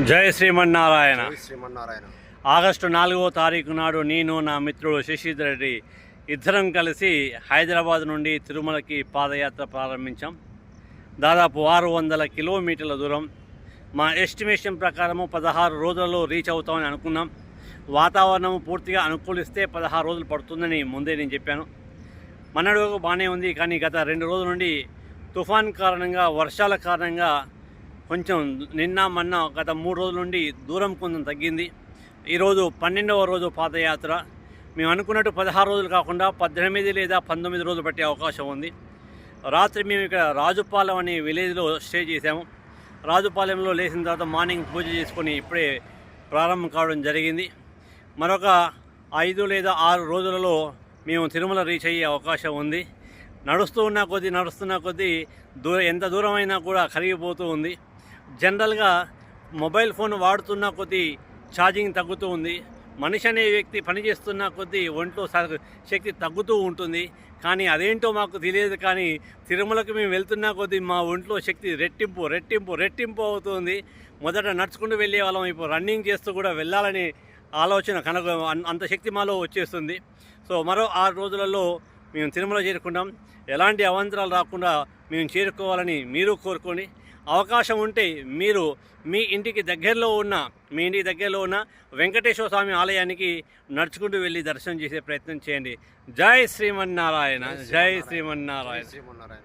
జై శ్రీమన్నారాయణ. శ్రీమన్నారాయణ. ఆగస్టు నాలుగవ తారీఖు నాడు నేను నా మిత్రుడు శశిధర్ రెడ్డి ఇద్దరం కలిసి హైదరాబాద్ నుండి తిరుమలకి పాదయాత్ర ప్రారంభించాం. దాదాపు ఆరు వందల కిలోమీటర్ల దూరం. మా ఎస్టిమేషన్ ప్రకారము పదహారు రోజులలో రీచ్ అవుతామని అనుకున్నాం. వాతావరణం పూర్తిగా అనుకూలిస్తే పదహారు రోజులు పడుతుందని ముందే నేను చెప్పాను. మన్నడు బాగానే ఉంది కానీ గత రెండు రోజుల నుండి తుఫాన్ కారణంగా వర్షాల కారణంగా కొంచెం నిన్న మొన్న గత మూడు రోజుల నుండి దూరం కొంచెం తగ్గింది. ఈరోజు పన్నెండవ రోజు పాదయాత్ర. మేము అనుకున్నట్టు పదహారు రోజులు కాకుండా పద్దెనిమిది లేదా పంతొమ్మిది రోజులు పట్టే అవకాశం ఉంది. రాత్రి మేము ఇక్కడ రాజుపాలెం అనే విలేజ్లో స్టే చేసాము రాజుపాలెంలో లేచిన తర్వాత మార్నింగ్ పూజ చేసుకొని ఇప్పుడే ప్రారంభం కావడం జరిగింది. మరొక ఐదు లేదా ఆరు రోజులలో మేము తిరుమల రీచ్ అయ్యే అవకాశం ఉంది. నడుస్తూ ఉన్న కొద్దీ నడుస్తున్న కొద్దీ దూరం ఎంత దూరమైనా కూడా కరిగిపోతూ ఉంది. జనరల్గా మొబైల్ ఫోన్ వాడుతున్న కొద్దీ ఛార్జింగ్ తగ్గుతూ ఉంది. మనిషి అనే వ్యక్తి పనిచేస్తున్న కొద్దీ ఒంట్లో స- శక్తి తగ్గుతూ ఉంటుంది. కానీ అదేంటో మాకు తెలియదు కానీ తిరుమలకు మేము వెళ్తున్న కొద్దీ మా ఒంట్లో శక్తి రెట్టింపు రెట్టింపు రెట్టింపు అవుతుంది. మొదట నడుచుకుంటూ వెళ్ళే వాళ్ళం. ఇప్పుడు రన్నింగ్ చేస్తూ కూడా వెళ్ళాలని ఆలోచన కనుక అంత శక్తి మాలో వచ్చేస్తుంది. సో మరో ఆరు రోజులలో మేము తిరుమల చేరుకుంటాం ఎలాంటి అవాంతరాలు రాకుండా మేము చేరుకోవాలని మీరు కోరుకొని అవకాశం ఉంటే మీరు మీ ఇంటికి దగ్గరలో ఉన్న మీ ఇంటికి దగ్గరలో ఉన్న వెంకటేశ్వర స్వామి ఆలయానికి నడుచుకుంటూ వెళ్ళి దర్శనం చేసే ప్రయత్నం చేయండి. జై శ్రీమన్నారాయణ జై శ్రీమన్నారాయణ. శ్రీమన్నారాయణ.